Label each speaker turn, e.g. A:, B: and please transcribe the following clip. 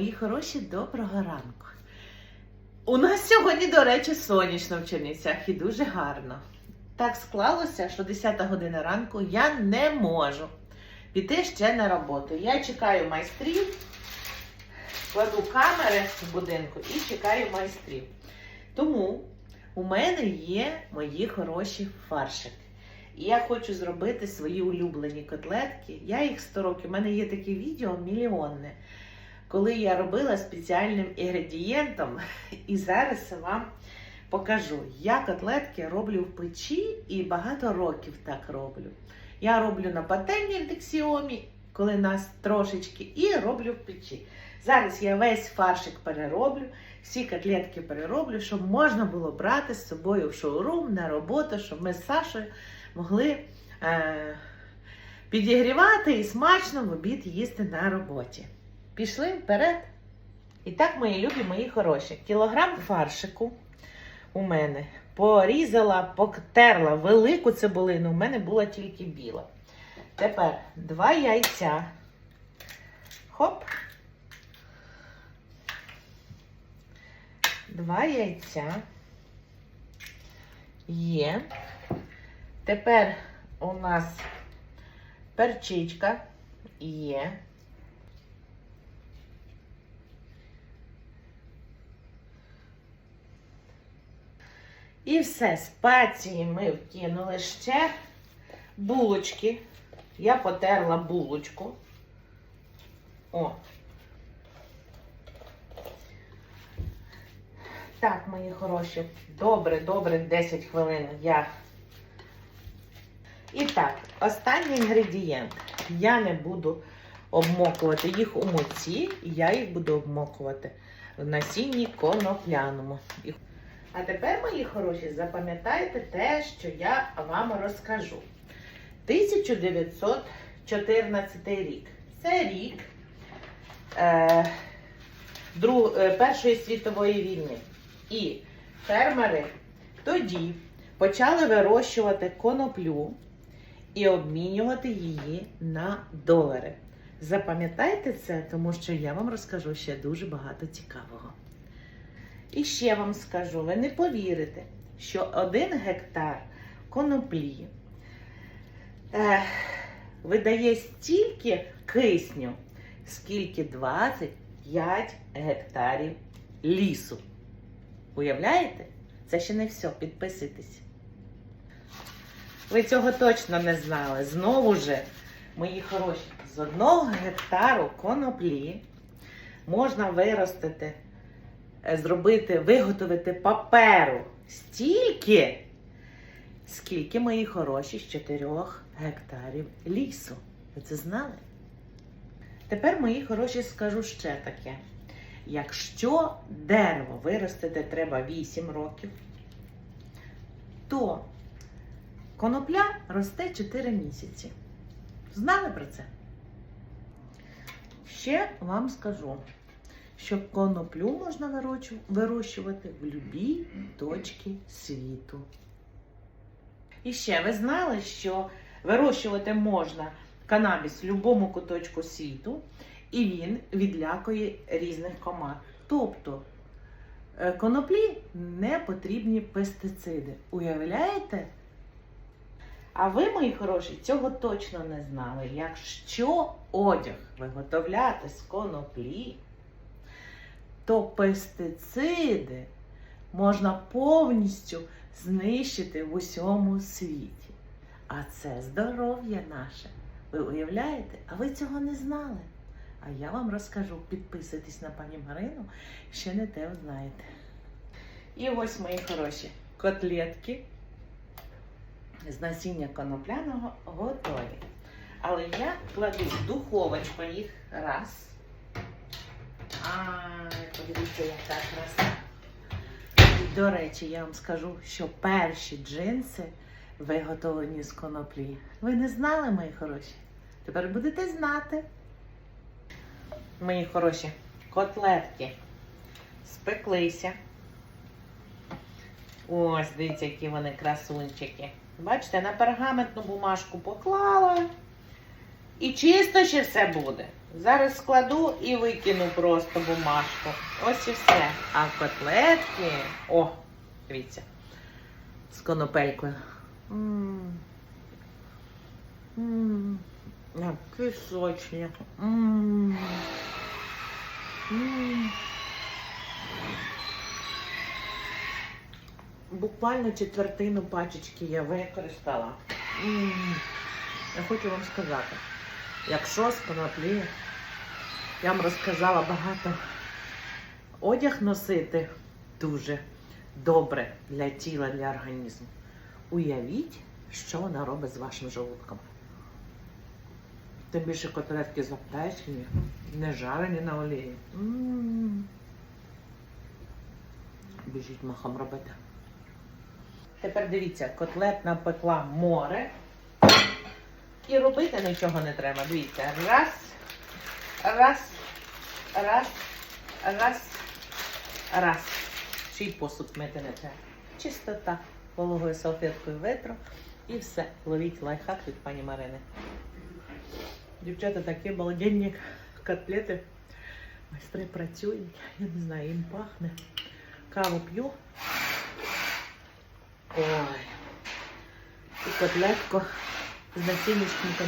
A: Мої хороші, доброго ранку. У нас сьогодні, до речі, сонячно в Чернівцях і дуже гарно. Так склалося, що 10 година ранку я не можу піти ще на роботу. Я чекаю майстрів, кладу камери в будинку і чекаю майстрів. Тому у мене є мої хороші фаршики. І я хочу зробити свої улюблені котлетки. Я їх 100 років. У мене є таке відео мільйонне, коли я робила спеціальним інгредієнтом. І зараз вам покажу. Я котлетки роблю в печі і багато років так роблю. Я роблю на пательні в дексіомі, коли нас трошечки, і роблю в печі. Зараз я весь фаршик перероблю, всі котлетки перероблю, щоб можна було брати з собою в шоурум на роботу, щоб ми з Сашою могли е, підігрівати і смачно в обід їсти на роботі. Пішли вперед. І так, мої любі, мої хороші. Кілограм фаршику у мене порізала, поктерла велику цибулину. У мене була тільки біла. Тепер два яйця. Хоп. Два яйця. Є. Тепер у нас перчичка є. І все, спеції ми вкинули ще булочки. Я потерла булочку. О. Так, мої хороші, добре, добре, 10 хвилин я. І так, останній інгредієнт. Я не буду обмокувати їх у муці, я їх буду обмокувати в насінні конопляному. А тепер, мої хороші, запам'ятайте те, що я вам розкажу. 1914 рік. Це рік е, Друг, е, Першої світової війни. І фермери тоді почали вирощувати коноплю і обмінювати її на долари. Запам'ятайте це, тому що я вам розкажу ще дуже багато цікавого. І ще вам скажу, ви не повірите, що один гектар коноплі е, видає стільки кисню, скільки 25 гектарів лісу. Уявляєте? Це ще не все. Підписуйтесь. Ви цього точно не знали. Знову же, мої хороші, з одного гектару коноплі можна виростити, зробити, виготовити паперу стільки, скільки мої хороші з 4 гектарів лісу. Ви це знали? Тепер, мої хороші, скажу ще таке. Якщо дерево виростити треба 8 років, то конопля росте 4 місяці. Знали про це? Ще вам скажу, що коноплю можна вирощувати в будь-якій точці світу. І ще ви знали, що вирощувати можна канабіс в будь-якому куточку світу, і він відлякує різних комах. Тобто е, коноплі не потрібні пестициди. Уявляєте? А ви, мої хороші, цього точно не знали. Якщо одяг виготовляти з коноплі, то пестициди можна повністю знищити в усьому світі. А це здоров'я наше. Ви уявляєте? А ви цього не знали. А я вам розкажу. Підписуйтесь на пані Марину, ще не те знаєте. І ось мої хороші котлетки з насіння конопляного готові. Але я кладу в духовочку їх раз. Ай, подивіться, яка краса. І, до речі, я вам скажу, що перші джинси виготовлені з коноплі. Ви не знали, мої хороші? Тепер будете знати. Мої хороші котлетки спеклися. Ось, дивіться, які вони красунчики. Бачите, на пергаментну бумажку поклала І чисто ще все буде. Зараз складу і викину просто бумажку. Ось і все. А котлетки. О, дивіться. З конопелькою. Які сочні. Буквально четвертину пачечки я використала. Я хочу вам сказати, якщо з коноплі, я вам розказала багато, одяг носити дуже добре для тіла, для організму. Уявіть, що вона робить з вашим желудком. Тим більше котлетки запечені, не жарені на олії. Біжіть махом робити. Тепер дивіться, котлет напекла море. І робити нічого не треба. Дивіться. Раз, раз, раз, раз, раз. Ще й посуд мити не треба. Чистота. Вологою салфеткою витру. І все. Ловіть лайфхак від пані Марини. Дівчата такі балденні котлети. Майстри працюють. Я не знаю, їм пахне. Каву п'ю. Ой. І котлетку з насіннячком та